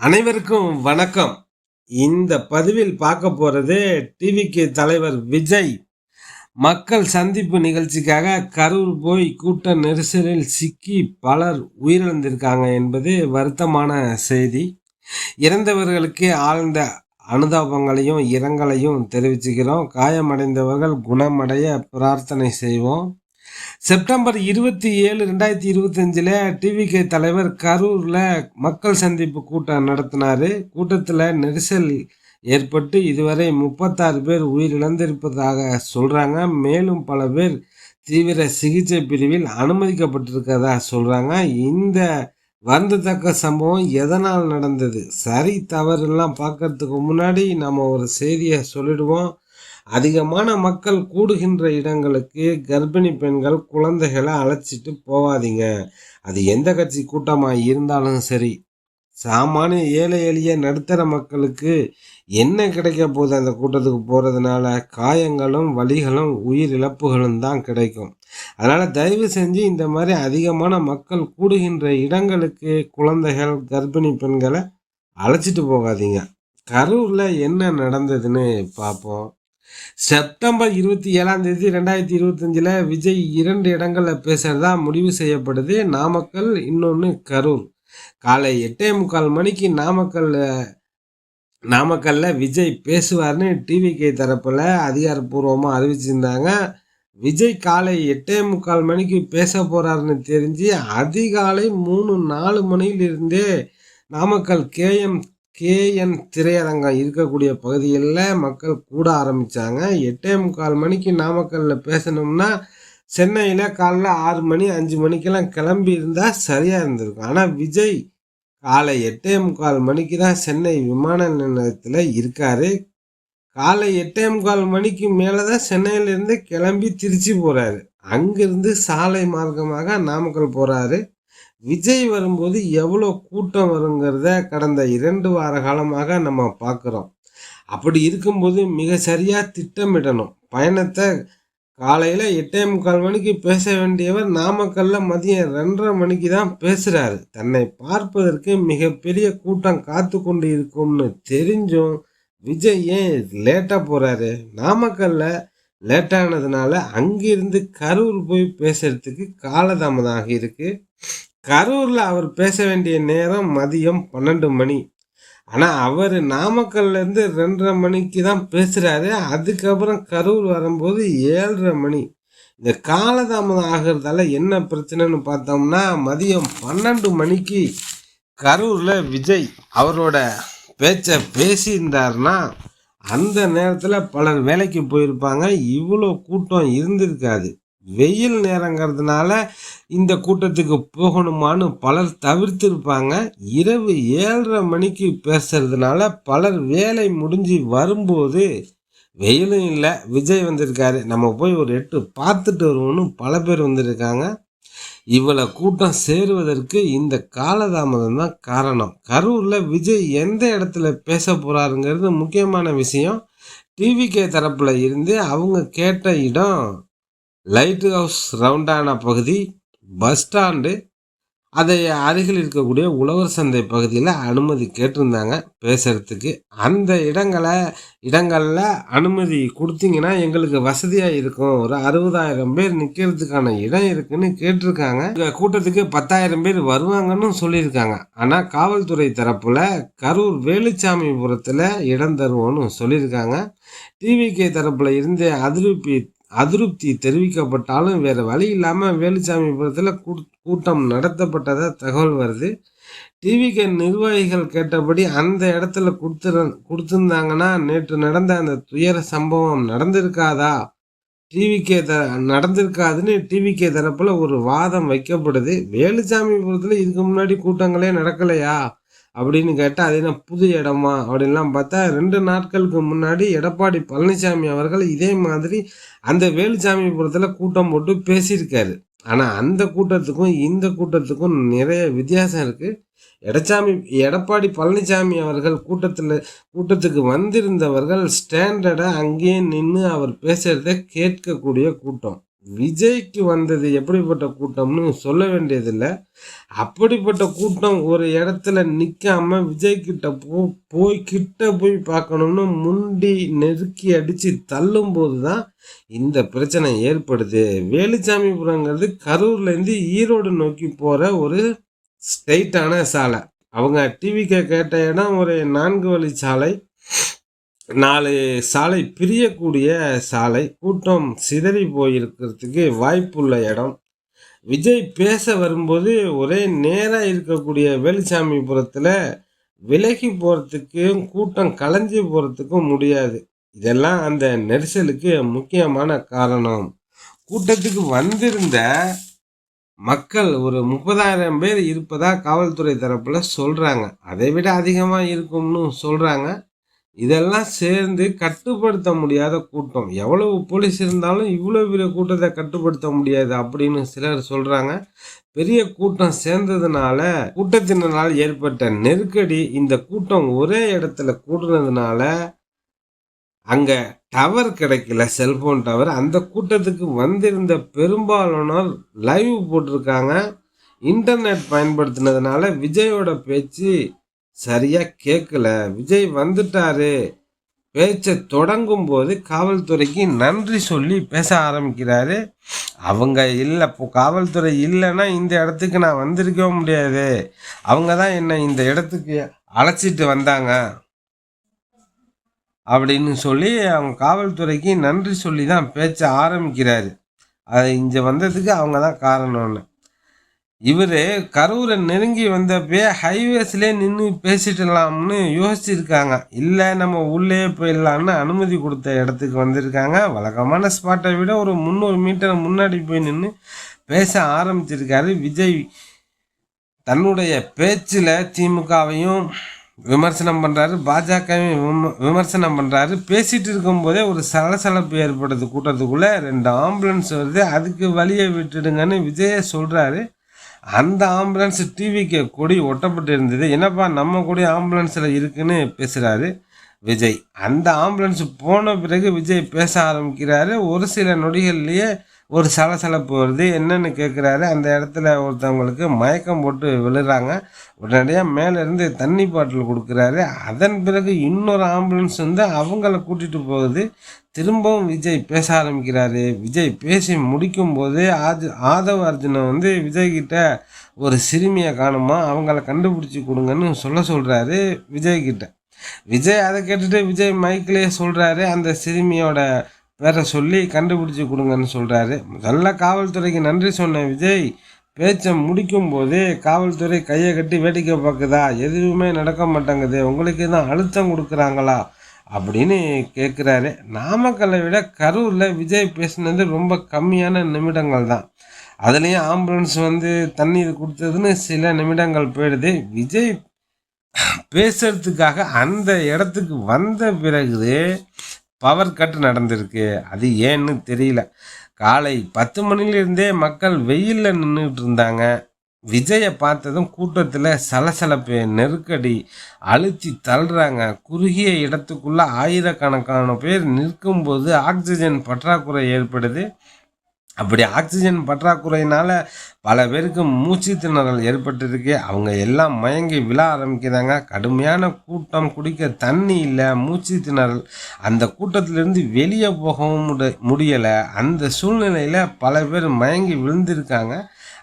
அனைவருக்கும் வணக்கம். இந்த பதிவில் பார்க்க போகிறது டிவிக்கு தலைவர் விஜய். மக்கள் சந்திப்பு நிகழ்ச்சிக்காக கரூர் போய் கூட்ட நெரிசலில் சிக்கி பலர் உயிரிழந்திருக்காங்க என்பது வருத்தமான செய்தி. இறந்தவர்களுக்கு ஆழ்ந்த அனுதாபங்களையும் இரங்கலையும் தெரிவிச்சுக்கிறோம். காயமடைந்தவர்கள் குணமடைய பிரார்த்தனை செய்வோம். செப்டம்பர் இருபத்தி ஏழு ரெண்டாயிரத்தி இருபத்தஞ்சில் டிவிகே தலைவர் கரூரில் மக்கள் சந்திப்பு கூட்டம் நடத்தினார். கூட்டத்தில் நெரிசல் ஏற்பட்டு இதுவரை முப்பத்தாறு பேர் உயிரிழந்திருப்பதாக சொல்கிறாங்க மேலும் பல பேர் தீவிர சிகிச்சை பிரிவில் அனுமதிக்கப்பட்டிருக்கிறதா சொல்கிறாங்க இந்த வருந்தத்தக்க சம்பவம் எதனால் நடந்தது? சரி தவறுலாம் பார்க்கறதுக்கு முன்னாடி நம்ம ஒரு செய்தியை சொல்லிடுவோம். அதிகமான மக்கள் கூடுகின்ற இடங்களுக்கு கர்ப்பிணி பெண்கள் குழந்தைகளை அழைச்சிட்டு போகாதீங்க அது எந்த கட்சி கூட்டமாக இருந்தாலும் சரி. சாமானிய ஏழை எளிய நடுத்தர மக்களுக்கு என்ன கிடைக்க போகுது அந்த கூட்டத்துக்கு போகிறதுனால காயங்களும் வலிகளும் உயிர் இழப்புகளும் தான் கிடைக்கும். அதனால் தயவு செஞ்சு இந்த மாதிரி அதிகமான மக்கள் கூடுகின்ற இடங்களுக்கு குழந்தைகள் கர்ப்பிணி பெண்களை அழைச்சிட்டு போகாதீங்க. கரூரில் என்ன நடந்ததுன்னு பார்ப்போம். செப்டம்பர் இருபத்தி ஏழாம் தேதி ரெண்டாயிரத்தி இருபத்தஞ்சில் விஜய் இரண்டு இடங்களில் பேசுகிறதா முடிவு செய்யப்படுது. நாமக்கல் இன்னொன்று கரூர். காலை எட்டே முக்கால் மணிக்கு நாமக்கல் நாமக்கல்ல விஜய் பேசுவார்னு டிவிகே தரப்பில் அதிகாரப்பூர்வமாக அறிவிச்சிருந்தாங்க. விஜய் காலை எட்டே முக்கால் மணிக்கு பேச போகிறாருன்னு தெரிஞ்சு அதிகாலை மூணு நாலு மணியிலிருந்தே நாமக்கல் கேஎம் கேஎன் திரையரங்கம் இருக்கக்கூடிய பகுதிகளில் மக்கள் கூட ஆரம்பித்தாங்க எட்டே முக்கால் மணிக்கு நாமக்கல்லில் பேசணும்னா சென்னையில் காலைல ஆறு மணி அஞ்சு மணிக்கெல்லாம் கிளம்பி இருந்தால் சரியாக இருந்திருக்கும். ஆனால் விஜய் காலை எட்டே முக்கால் மணிக்கு தான் சென்னை விமான நிலையத்தில் இருக்கார். காலை எட்டே முக்கால் மணிக்கு மேலே தான் சென்னையிலேருந்து கிளம்பி திருச்சி போகிறாரு அங்கேருந்து சாலை மார்க்கமாக நாமக்கல் போகிறாரு விஜய் வரும்போது எவ்வளோ கூட்டம் வருங்கிறத கடந்த இரண்டு வார காலமாக நம்ம பார்க்குறோம். அப்படி இருக்கும்போது மிக சரியாக திட்டமிடணும். பயணத்தை காலையில் எட்டே முக்கால் மணிக்கு பேச வேண்டியவர் நாமக்கல்ல மதியம் ரெண்டரை மணிக்கு தான் பேசுகிறாரு தன்னை பார்ப்பதற்கு மிகப்பெரிய கூட்டம் காத்து கொண்டு இருக்கும்னு தெரிஞ்சும் விஜய் ஏன் லேட்டாக போகிறாரு நாமக்கல்ல லேட்டானதுனால அங்கிருந்து கரூர் போய் பேசுறதுக்கு காலதாமதம் ஆகியிருக்கு கரூரில் அவர் பேச வேண்டிய நேரம் மதியம் பன்னெண்டு மணி. ஆனால் அவர் நாமக்கல்லேருந்து ரெண்டரை மணிக்கு தான் பேசுகிறாரு அதுக்கப்புறம் கரூர் வரும்போது ஏழரை மணி. இந்த காலதாமதம் ஆகிறதால என்ன பிரச்சனைன்னு பார்த்தோம்னா மதியம் பன்னெண்டு மணிக்கு கரூரில் விஜய் அவரோட பேச்சை பேசியிருந்தார்னா அந்த நேரத்தில் பலர் வேலைக்கு போயிருப்பாங்க. இவ்வளோ கூட்டம் இருந்திருக்காது. வெயில் நேரங்கிறதுனால இந்த கூட்டத்துக்கு போகணுமான்னு பலர் தவிர்த்திருப்பாங்க. இரவு ஏழரை மணிக்கு பேசுறதுனால பலர் வேலை முடிஞ்சு வரும்போது வெயிலும் இல்லை விஜய் வந்திருக்காரு. நம்ம போய் ஒரு எட்டு பார்த்துட்டு வருவோம்னு பல பேர் வந்திருக்காங்க. இவ்வளோ கூட்டம் சேருவதற்கு இந்த காலதாமதம் தான் காரணம். கரூரில் விஜய் எந்த இடத்துல பேச போகிறாருங்கிறது முக்கியமான விஷயம். டிவிகே தரப்பில் இருந்து அவங்க கேட்ட இடம் லைட் ஹவுஸ் ரவுண்டான பகுதி பஸ் ஸ்டாண்டு அதை அருகில் இருக்கக்கூடிய உழவர் சந்தை பகுதியில் அனுமதி கேட்டிருந்தாங்க பேசுகிறதுக்கு அந்த இடங்களை இடங்களில் அனுமதி கொடுத்தீங்கன்னா எங்களுக்கு வசதியாக இருக்கும். ஒரு அறுபதாயிரம் பேர் நிற்கிறதுக்கான இடம் இருக்குன்னு கேட்டிருக்காங்க. இந்த கூட்டத்துக்கு பத்தாயிரம் பேர் வருவாங்கன்னு சொல்லியிருக்காங்க. ஆனால் காவல்துறை தரப்பில் கரூர் வேலுச்சாமிபுரத்தில் இடம் தருவோன்னு சொல்லியிருக்காங்க. டிவிகே தரப்பில் இருந்து அதிருப்பி அதிருப்தி தெரிவிக்கப்பட்டாலும் வேறு வழி இல்லாமல் வேலுச்சாமிபுரத்தில் கூட்டம் நடத்தப்பட்டதாக தகவல் வருது. டிவிகே நிர்வாகிகள் கேட்டபடி அந்த இடத்துல கொடுத்துரு கொடுத்துருந்தாங்கன்னா நேற்று நடந்த அந்த துயர சம்பவம் நடந்திருக்காதா? டிவிகே த நடந்திருக்காதுன்னு டிவிகே தரப்பில் ஒரு வாதம் வைக்கப்படுது. வேலுச்சாமிபுரத்தில் இதுக்கு முன்னாடி கூட்டங்களே நடக்கலையா? அப்படின்னு கேட்டால் அது என்ன புது இடமா? அப்படின்லாம் பார்த்தா ரெண்டு நாட்களுக்கு முன்னாடி எடப்பாடி பழனிசாமி அவர்கள் இதே மாதிரி அந்த வேலுசாமிபுரத்தில் கூட்டம் போட்டு பேசியிருக்காரு. ஆனால் அந்த கூட்டத்துக்கும் இந்த கூட்டத்துக்கும் நிறைய வித்தியாசம் இருக்குது எடச்சாமி எடப்பாடி பழனிசாமி அவர்கள் கூட்டத்தில் கூட்டத்துக்கு வந்திருந்தவர்கள் ஸ்டாண்டர்டாக அங்கேயே நின்று அவர் பேசுகிறத கேட்கக்கூடிய கூட்டம். விஜய்க்கு வந்தது எப்படிப்பட்ட கூட்டம்னு சொல்ல வேண்டியதில்லை. அப்படிப்பட்ட கூட்டம் ஒரு இடத்துல நிற்காம விஜய்கிட்ட போ போய் கிட்ட போய் பார்க்கணும்னு முண்டி நெருக்கி அடித்து தள்ளும்போது தான் இந்த பிரச்சனை ஏற்படுது. வேலுச்சாமிபுரங்கிறது கரூர்லேருந்து ஈரோடு நோக்கி போகிற ஒரு ஸ்ட்ரைட்டான சாலை. அவங்க டிவிக்கு கேட்ட இடம் ஒரு நான்கு வழி சாலை. நாலு சாலை பிரியக்கூடிய சாலை. கூட்டம் சிதறி போயிருக்கிறதுக்கு வாய்ப்புள்ள இடம். விஜய் பேச வரும்போது ஒரே நேராக இருக்கக்கூடிய வேலுசாமிபுரத்தில் விலகி போகிறதுக்கும் கூட்டம் கலைஞ்சி போகிறதுக்கும் முடியாது. இதெல்லாம் அந்த நெரிசலுக்கு முக்கியமான காரணம். கூட்டத்துக்கு வந்திருந்த மக்கள் ஒரு முப்பதாயிரம் பேர் இருப்பதாக காவல்துறை தரப்பில் சொல்கிறாங்க அதை விட அதிகமாக இருக்கும்னு சொல்கிறாங்க இதெல்லாம் சேர்ந்து கட்டுப்படுத்த முடியாத கூட்டம். எவ்வளவு போலீஸ் இருந்தாலும் இவ்வளோ பெரிய கூட்டத்தை கட்டுப்படுத்த முடியாது அப்படின்னு சிலர் சொல்கிறாங்க பெரிய கூட்டம் சேர்ந்ததுனால கூட்டத்தினால் ஏற்பட்ட நெருக்கடி இந்த கூட்டம் ஒரே இடத்துல கூடுனதுனால அங்கே டவர் கிடைக்கல செல்ஃபோன் டவர். அந்த கூட்டத்துக்கு வந்திருந்த பெரும்பாலானோர் லைவ் போட்டிருக்காங்க. இன்டர்நெட் பயன்படுத்தினதுனால விஜயோட பேச்சு சரியாக கேட்கல விஜய் வந்துட்டாரு. பேச்சை தொடங்கும் போது காவல்துறைக்கு நன்றி சொல்லி பேச ஆரம்பிக்கிறாரு. அவங்க இல்லை இப்போ காவல்துறை இல்லைன்னா இந்த இடத்துக்கு நான் வந்திருக்கவே முடியாது. அவங்க தான் என்னை இந்த இடத்துக்கு அழைச்சிட்டு வந்தாங்க. அப்படின்னு சொல்லி அவங்க காவல்துறைக்கு நன்றி சொல்லி தான் பேச்ச ஆரம்பிக்கிறாரு. அது இங்கே வந்ததுக்கு அவங்க தான் காரணம்னு. இவர் கரூரை நெருங்கி வந்தப்பே ஹைவேஸ்லேயே நின்று பேசிட்டுலாம்னு யோசிச்சிருக்காங்க. இல்லை நம்ம உள்ளே போயிடலான்னு அனுமதி கொடுத்த இடத்துக்கு வந்திருக்காங்க. வழக்கமான ஸ்பாட்டை விட ஒரு முந்நூறு மீட்டர் முன்னாடி போய் நின்று பேச ஆரம்பிச்சிருக்காரு விஜய். தன்னுடைய பேச்சில் திமுகவையும் விமர்சனம் பண்ணுறாரு பாஜகவையும் விமர்சனம் பண்ணுறாரு பேசிகிட்டு இருக்கும்போதே ஒரு சலசலப்பு ஏற்படுது கூட்டத்துக்குள்ளே. ரெண்டு ஆம்புலன்ஸ் வருது அதுக்கு வழியை விட்டுடுங்கன்னு விஜயை சொல்கிறாரு அந்த ஆம்புலன்ஸ் டிவிக்கு கொடி ஒட்டப்பட்டு இருந்தது என்னப்பா நம்ம கொடி ஆம்புலன்ஸில் இருக்குன்னு பேசுகிறாரு விஜய். அந்த ஆம்புலன்ஸ் போன பிறகு விஜய் பேச ஆரம்பிக்கிறாரு. ஒரு சில நொடிகள்லேயே ஒரு சலசலப்பு வருது. என்னென்னு கேட்குறாரு அந்த இடத்துல ஒருத்தவங்களுக்கு மயக்கம் போட்டு விழுறாங்க. உடனடியாக மேலேருந்து தண்ணி பாட்டில் கொடுக்குறாரு. அதன் பிறகு இன்னொரு ஆம்புலன்ஸ் வந்து அவங்கள கூட்டிகிட்டு போகுது. திரும்பவும் விஜய் பேச ஆரம்பிக்கிறாரு. விஜய் பேசி முடிக்கும்போது ஆஜ் ஆதவ அர்ஜுனை வந்து விஜய்கிட்ட ஒரு சிறுமியை காணுமா? அவங்கள கண்டுபிடிச்சி கொடுங்கன்னு சொல்ல சொல்கிறாரு விஜய்கிட்ட விஜய் அதை கேட்டுட்டு விஜய் மைக்கிலேயே சொல்கிறாரு அந்த சிறுமியோட பேரை சொல்லி கண்டுபிடிச்சி கொடுங்கன்னு சொல்கிறாரு முதல்ல காவல்துறைக்கு நன்றி சொன்ன விஜய். பேச்சை முடிக்கும் போது காவல்துறை கையை கட்டி வேடிக்கை பார்க்குதா? எதுவுமே நடக்க மாட்டேங்குது. உங்களுக்கு தான் அழுத்தம் கொடுக்குறாங்களா? அப்படின்னு கேட்குறாரு நாமக்கல்லை விட கரூரில் விஜய் பேசினது ரொம்ப கம்மியான நிமிடங்கள் தான். அதுலேயும் ஆம்புலன்ஸ் வந்து தண்ணீர் கொடுத்ததுன்னு சில நிமிடங்கள் போயிடுது. விஜய் பேசுறதுக்காக அந்த இடத்துக்கு வந்த பிறகு பவர் கட் நடந்திருக்கு. அது ஏன்னு தெரியல. காலை பத்து மணிலிருந்தே மக்கள் வெயிலில் நின்றுட்டு இருந்தாங்க விஜயை பார்த்ததும் கூட்டத்தில் சலசலப்பு நெருக்கடி அழுத்தி தள்ளுறாங்க. குறுகிய இடத்துக்குள்ளே ஆயிரக்கணக்கான பேர் நிற்கும்போது ஆக்சிஜன் பற்றாக்குறை ஏற்படுது. அப்படி ஆக்சிஜன் பற்றாக்குறையினால் பல பேருக்கு மூச்சு திணறல் ஏற்பட்டிருக்கு. அவங்க எல்லாம் மயங்கி விழ ஆரம்பிக்கிறாங்க. கடுமையான கூட்டம் குடிக்க தண்ணி இல்லை மூச்சு திணறல். அந்த கூட்டத்திலிருந்து வெளியே போகவும் முடியலை. அந்த சூழ்நிலையில் பல பேர் மயங்கி விழுந்திருக்காங்க.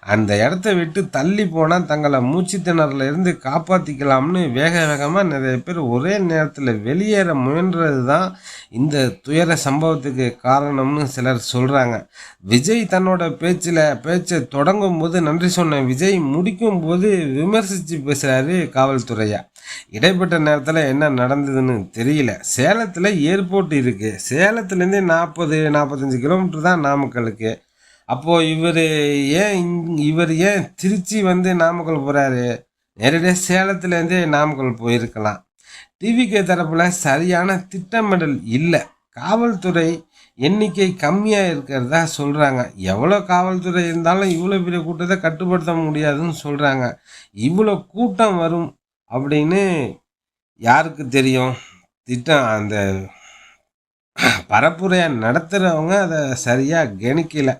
அந்த இடத்த விட்டு தள்ளி போனால் தங்களை மூச்சு திணறல இருந்து காப்பாற்றிக்கலாம்னு வேக வேகமாக நிறைய பேர் ஒரே நேரத்தில் வெளியேற முயன்றது தான் இந்த துயர சம்பவத்துக்கு காரணம்னு சிலர் சொல்கிறாங்க விஜய் தன்னோட பேச்சில் பேச்சை தொடங்கும் போது நன்றி சொன்ன விஜய் முடிக்கும் போது விமர்சித்து பேசுகிறாரு காவல்துறையா. இடைப்பட்ட நேரத்தில் என்ன நடந்ததுன்னு தெரியல. சேலத்தில் ஏர்போர்ட் இருக்குது சேலத்துலேருந்து நாற்பது நாற்பத்தஞ்சு கிலோமீட்டர் தான் நாமக்கலுக்கு. அப்போது இவர் ஏன் இவர் ஏன் திருச்சி வந்து நாமக்கல் போகிறாரு நேரடியாக சேலத்துலேருந்தே நாமக்கல் போயிருக்கலாம். டிவிகே தரப்பில் சரியான திட்டமிடல் இல்லை. காவல்துறை எண்ணிக்கை கம்மியாக இருக்கிறதா சொல்கிறாங்க எவ்வளோ காவல்துறை இருந்தாலும் இவ்வளோ பெரிய கூட்டத்தை கட்டுப்படுத்த முடியாதுன்னு சொல்கிறாங்க இவ்வளோ கூட்டம் வரும் அப்படின்னு யாருக்கு தெரியும்? திட்டம் அந்த பரப்புரையை நடத்துகிறவங்க அதை சரியாக கணிக்கல.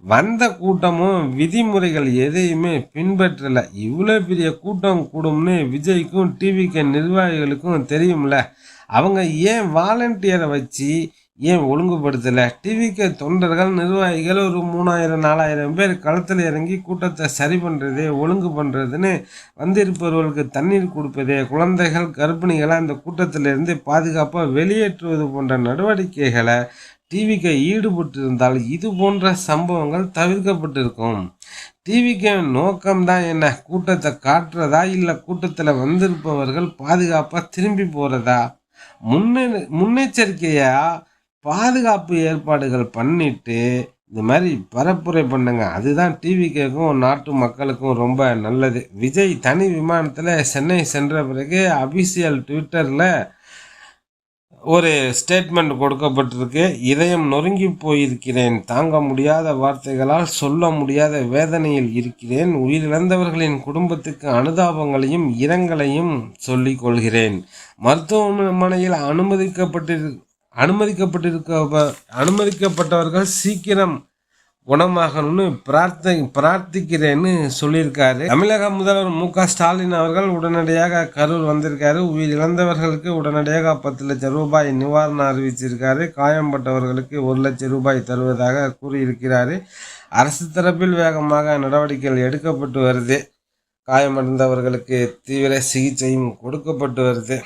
வந்த கூட்டமும் விதிமுறைகள் எதையுமே பின்பற்றலை. இவ்வளோ பெரிய கூட்டம் கூடும்னு விஜய்க்கும் டிவிக்கு நிர்வாகிகளுக்கும் தெரியும்ல. அவங்க ஏன் வாலண்டியரை வச்சு ஏன் ஒழுங்குபடுத்தலை? டிவிக்கு தொண்டர்கள் நிர்வாகிகள் ஒரு மூணாயிரம் நாலாயிரம் பேர் களத்தில் இறங்கி கூட்டத்தை சரி பண்ணுறது ஒழுங்கு பண்ணுறதுன்னு வந்திருப்பவர்களுக்கு தண்ணீர் கொடுப்பது குழந்தைகள் கர்ப்பிணிகளை அந்த கூட்டத்திலிருந்து பாதுகாப்பாக வெளியேற்றுவது போன்ற நடவடிக்கைகளை டிவிக்கு ஈடுபட்டிருந்தால் இது போன்ற சம்பவங்கள் தவிர்க்கப்பட்டிருக்கும். டிவிக்கு நோக்கம்தான் என்ன கூட்டத்தை காட்டுறதா இல்லை கூட்டத்தில் வந்திருப்பவர்கள் பாதுகாப்பாக திரும்பி போகிறதா முன்னே முன்னெச்சரிக்கையாக பாதுகாப்பு ஏற்பாடுகள் பண்ணிட்டு இந்த மாதிரி பரப்புரை பண்ணுங்க. அதுதான் டிவிக்கும் நாட்டு மக்களுக்கும் ரொம்ப நல்லது. விஜய் தனி விமானத்தில் சென்னை சென்ற பிறகு அபிஷியல் ட்விட்டரில் ஒரு ஸ்டேட்மெண்ட் கொடுக்கப்பட்டிருக்கு. இதயம் நொறுங்கி போயிருக்கிறேன். தாங்க முடியாத வார்த்தைகளால் சொல்ல முடியாத வேதனையில் இருக்கிறேன். உயிரிழந்தவர்களின் குடும்பத்துக்கு அனுதாபங்களையும் இரங்கலையும் சொல்லிக் கொள்கிறேன். மருத்துவமனையில் அனுமதிக்கப்பட்டிரு அனுமதிக்கப்பட்டிருக்க அனுமதிக்கப்பட்டவர்கள் சீக்கிரம் குணமாகணும்னு பிரார்த்தி பிரார்த்திக்கிறேன்னு சொல்லியிருக்காரு. தமிழக முதல்வர் மு க ஸ்டாலின் அவர்கள் உடனடியாக கரூர் வந்திருக்காரு. உயிர் இழந்தவர்களுக்கு உடனடியாக பத்து லட்சம் ரூபாய் நிவாரணம் அறிவிச்சிருக்காரு. காயம்பட்டவர்களுக்கு ஒரு லட்சம் ரூபாய் தருவதாக கூறியிருக்கிறாரு. அரசு தரப்பில் வேகமாக நடவடிக்கைகள் எடுக்கப்பட்டு வருது. காயமடைந்தவர்களுக்கு தீவிர சிகிச்சையும் கொடுக்கப்பட்டு வருது.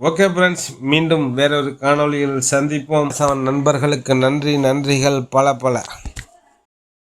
ஓகே ஃப்ரெண்ட்ஸ் மீண்டும் வேறொரு காணொலியில் சந்திப்போம். நண்பர்களுக்கு நன்றி நன்றிகள் பல பல.